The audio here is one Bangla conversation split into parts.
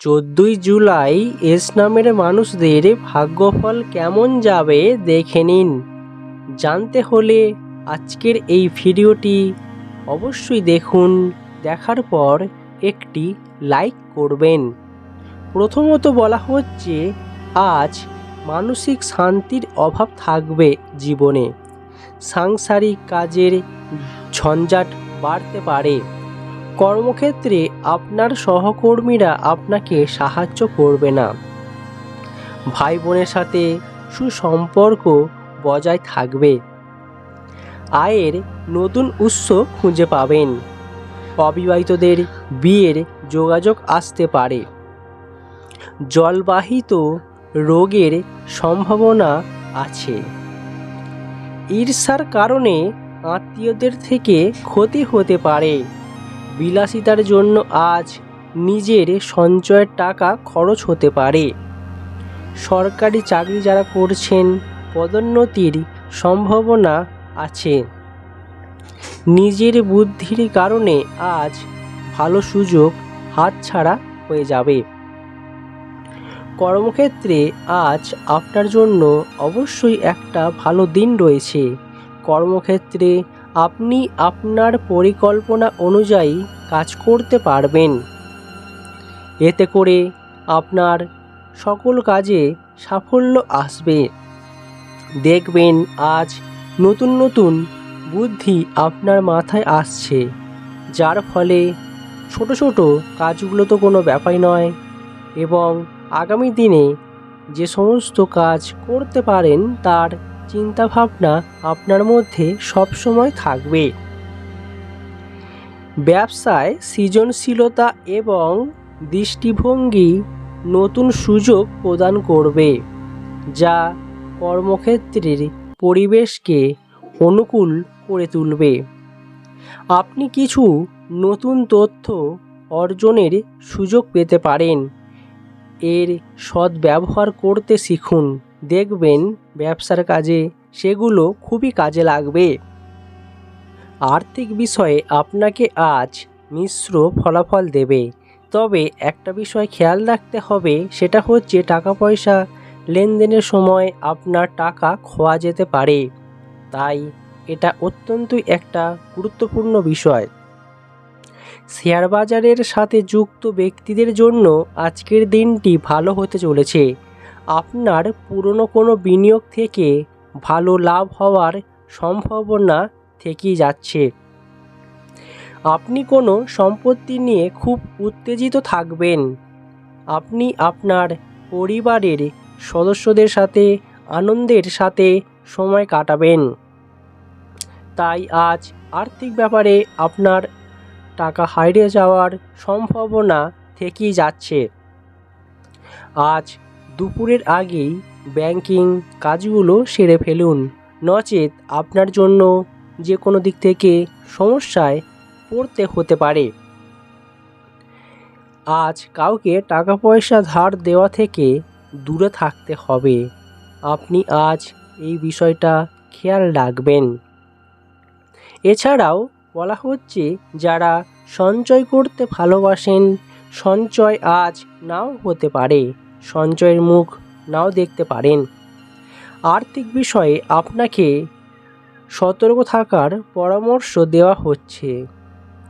চোদ্দোই জুলাই এস নামের মানুষদের ভাগ্যফল কেমন যাবে দেখে নিন। জানতে হলে আজকের এই ভিডিওটি অবশ্যই দেখুন, দেখার পর একটি লাইক করবেন। প্রথমত বলা হচ্ছে, আজ মানসিক শান্তির অভাব থাকবে জীবনে। সাংসারিক কাজের ঝঞ্ঝাট বাড়তে পারে। কর্মক্ষেত্রে আপনার সহকর্মীরা আপনাকে সাহায্য করবে না। ভাই বোনের সাথে সুসম্পর্ক বজায় থাকবে। আয়ের নতুন উৎস খুঁজে পাবেন। অবিবাহিতদের বিয়ের যোগাযোগ আসতে পারে। জলবাহিত রোগের সম্ভাবনা আছে। ঈর্ষার কারণে আত্মীয়দের থেকে ক্ষতি হতে পারে। বিলাসিতার জন্য আজ নিজের সঞ্চয়ের টাকা খরচ হতে পারে। সরকারি চাকরি যারা করছেন, পদোন্নতির সম্ভাবনা আছে। নিজের বুদ্ধির কারণে আজ ভালো সুযোগ হাতছাড়া হয়ে যাবে। কর্মক্ষেত্রে আজ আপনার জন্য অবশ্যই একটা ভালো দিন রয়েছে। কর্মক্ষেত্রে আপনি আপনার পরিকল্পনা অনুযায়ী কাজ করতে পারবেন। এতে করে আপনার সকল কাজে সাফল্য আসবে। দেখবেন আজ নতুন নতুন বুদ্ধি আপনার মাথায় আসছে, যার ফলে ছোট ছোট কাজগুলো তো কোনো ব্যাপারই নয় এবং আগামী দিনে যে সমস্ত কাজ করতে পারেন তার চিন্তাভাবনা আপনার মধ্যে সবসময় থাকবে। ব্যবসায় সৃজনশীলতা এবং দৃষ্টিভঙ্গি নতুন সুযোগ প্রদান করবে, যা কর্মক্ষেত্রের পরিবেশকে অনুকূল করে তুলবে। আপনি কিছু নতুন তথ্য অর্জনের সুযোগ পেতে পারেন। এর সদ্ব্যবহার করতে শিখুন। দেখবেন ব্যবসার কাজে সেগুলো খুবই কাজে লাগবে। আর্থিক বিষয়ে আপনাকে আজ মিশ্র ফলাফল দেবে। তবে একটা বিষয় খেয়াল রাখতে হবে, সেটা হচ্ছে টাকা পয়সা লেনদেনের সময় আপনার টাকা খোয়া যেতে পারে। তাই এটা অত্যন্তই একটা গুরুত্বপূর্ণ বিষয়। শেয়ার বাজারের সাথে যুক্ত ব্যক্তিদের জন্য আজকের দিনটি ভালো হতে চলেছে। আপনার পুরনো কোনো বিনিয়োগ থেকে ভালো লাভ হওয়ার সম্ভাবনা থেকেই যাচ্ছে। আপনি কোনো সম্পত্তি নিয়ে খুব উত্তেজিত থাকবেন। আপনি আপনার পরিবারের সদস্যদের সাথে, আনন্দের সাথে সময় কাটাবেন। তাই আজ আর্থিক ব্যাপারে আপনার টাকা হারিয়ে যাওয়ার সম্ভাবনা থেকেই যাচ্ছে। আজ দুপুরের আগেই ব্যাংকিং কাজগুলো সেরে ফেলুন। নচেত আপনার জন্য যে কোনো দিক থেকে সমস্যায় পড়তে হতে পারে। আজ কাউকে টাকা পয়সা ধার দেওয়া থেকে দূরে থাকতে হবে। আপনি আজ এই বিষয়টা খেয়াল রাখবেন। এছাড়াও বলা হচ্ছে, যারা সঞ্চয় করতে ভালোবাসেন, সঞ্চয় আজ নাও হতে পারে। সঞ্চয়ের মুখ নাও দেখতে পারেন। আর্থিক বিষয়ে আপনাকে সতর্ক থাকার পরামর্শ দেওয়া হচ্ছে।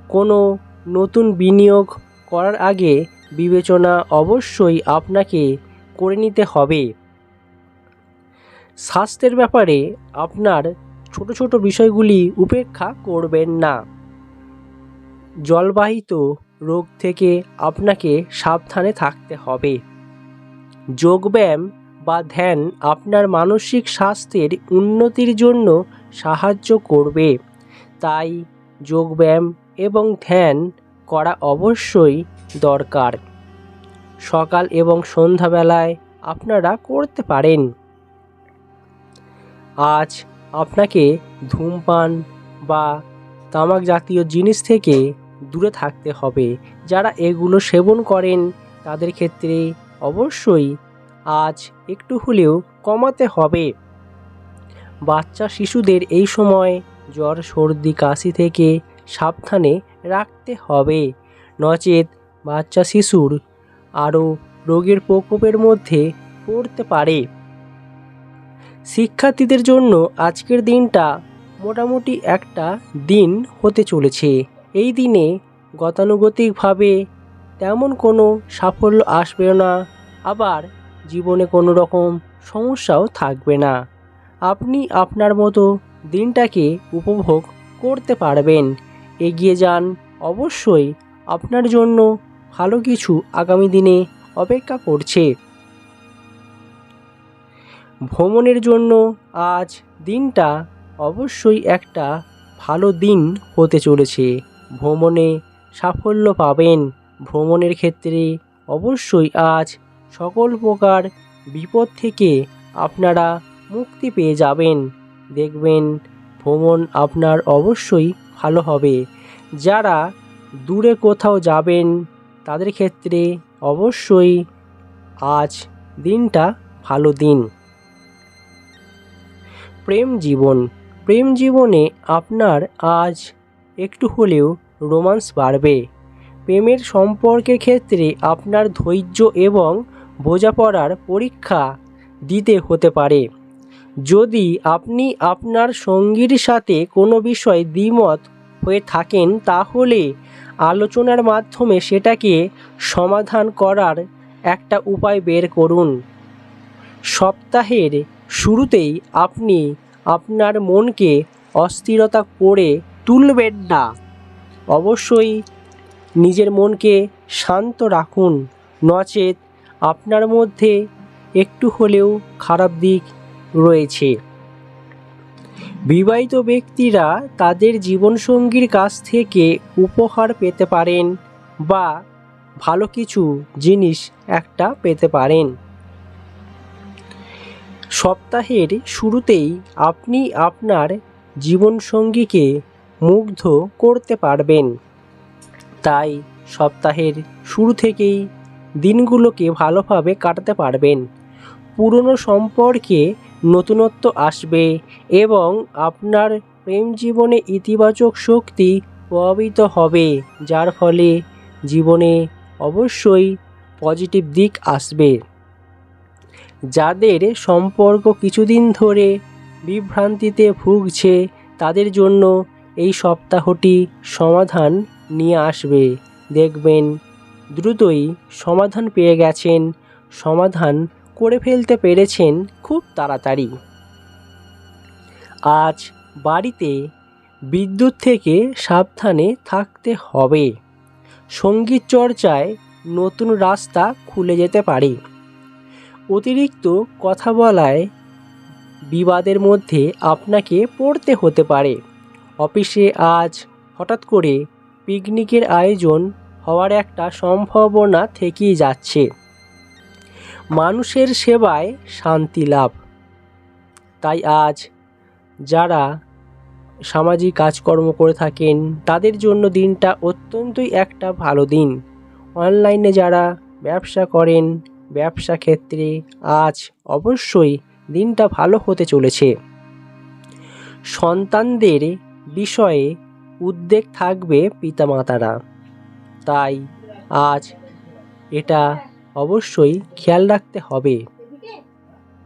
কোনো নতুন বিনিয়োগ করার আগে বিবেচনা অবশ্যই আপনাকে করে নিতে হবে। স্বাস্থ্যের ব্যাপারে আপনার ছোট ছোট বিষয়গুলি উপেক্ষা করবেন না। জলবাহিত রোগ থেকে আপনাকে সাবধানে থাকতে হবে। যোগব্যায়াম বা ধ্যান আপনার মানসিক স্বাস্থ্যের উন্নতির জন্য সাহায্য করবে। তাই যোগব্যায়াম এবং ধ্যান করা অবশ্যই দরকার। সকাল এবং সন্ধ্যাবেলায় আপনারা করতে পারেন। আজ আপনাকে ধূমপান বা তামাক জাতীয় জিনিস থেকে দূরে থাকতে হবে। যারা এগুলো সেবন করেন, তাদের ক্ষেত্রে অবশ্যই, আজ একটু হলেও কমাতে হবে। বাচ্চা শিশুদের এই সময় জ্বর, সর্দি, কাশি থেকে সাবধানে রাখতে হবে। নচেত বাচ্চা শিশুর আরও রোগের প্রকোপের মধ্যে পড়তে পারে। শিক্ষার্থীদের জন্য আজকের দিনটা মোটামুটি একটা দিন হতে চলেছে। এই দিনে গতানুগতিকভাবে তেমন কোনো সাফল্য আসবে না। আবার জীবনে কোনো রকম সমস্যাও থাকবে না। আপনি আপনার মতো দিনটাকে উপভোগ করতে পারবেন। এগিয়ে যান। অবশ্যই আপনার জন্য ভালো কিছু আগামী দিনে অপেক্ষা করছে। ভ্রমণের জন্য আজ দিনটা অবশ্যই একটা ভালো দিন হতে চলেছে। ভ্রমণে সাফল্য পাবেন। ভ্রমণের ক্ষেত্রে অবশ্যই আজ সকল প্রকার বিপদ থেকে আপনারা মুক্তি পেয়ে যাবেন। দেখবেন ভ্রমণ আপনার অবশ্যই ভালো হবে। যারা দূরে কোথাও যাবেন, তাদের ক্ষেত্রে অবশ্যই আজ দিনটা ভালো দিন। প্রেম জীবন। প্রেম জীবনে আপনার আজ একটু হলেও রোমান্স বাড়বে। প্রেমের সম্পর্কের ক্ষেত্রে আপনার ধৈর্য এবং বোঝাপড়ার পরীক্ষা দিতে হতে পারে। যদি আপনি আপনার সঙ্গীর সাথে কোনো বিষয় দ্বিমত হয়ে থাকেন, তাহলে আলোচনার মাধ্যমে সেটাকে সমাধান করার একটা উপায় বের করুন। সপ্তাহের শুরুতেই আপনি আপনার মনকে অস্থিরতা করে তুলবেন না। অবশ্যই নিজের মনকে শান্ত রাখুন। নচেত আপনার মধ্যে একটু হলেও খারাপ দিক রয়েছে। বিবাহিত ব্যক্তিরা তাদের জীবনসঙ্গীর কাছ থেকে উপহার পেতে পারেন বা ভালো কিছু জিনিস একটা পেতে পারেন। সপ্তাহের শুরুতেই আপনি আপনার জীবনসঙ্গীকে মুগ্ধ করতে পারবেন। তাই সপ্তাহের শুরু থেকেই দিনগুলোকে ভালোভাবে কাটাতে পারবেন। পুরনো সম্পর্কে নতুনত্ব আসবে এবং আপনার প্রেম জীবনে ইতিবাচক শক্তি প্রভাবিত হবে, যার ফলে জীবনে অবশ্যই পজিটিভ দিক আসবে। যাদের সম্পর্ক কিছুদিন ধরে বিভ্রান্তিতে ভুগছে, তাদের জন্য এই সপ্তাহটি সমাধান নিয়ে আসবে। দেখবেন দ্রুতই সমাধান পেয়ে গেছেন। সমাধান করে ফেলতে পেরেছেন খুব তাড়াতাড়ি। আজ বাড়িতে বিদ্যুৎ থেকে সাবধানে থাকতে হবে। সংগীত চর্চায় নতুন রাস্তা খুলে যেতে পারে। অতিরিক্ত কথা বলায় বিবাদের মধ্যে আপনাকে পড়তে হতে পারে। অফিসে আজ হঠাৎ করে পিকনিকের আয়োজন হওয়ার একটা সম্ভাবনা থেকেই যাচ্ছে। মানুষের সেবায় শান্তি লাভ। তাই আজ যারা সামাজিক কাজকর্ম করে থাকেন, তাদের জন্য দিনটা অত্যন্তই একটা ভালো দিন। অনলাইনে যারা ব্যবসা করেন, ব্যবসা ক্ষেত্রে আজ অবশ্যই দিনটা ভালো হতে চলেছে। সন্তানদের বিষয়ে উদ্বেগ থাকবে পিতামাতারা। তাই আজ এটা অবশ্যই খেয়াল রাখতে হবে।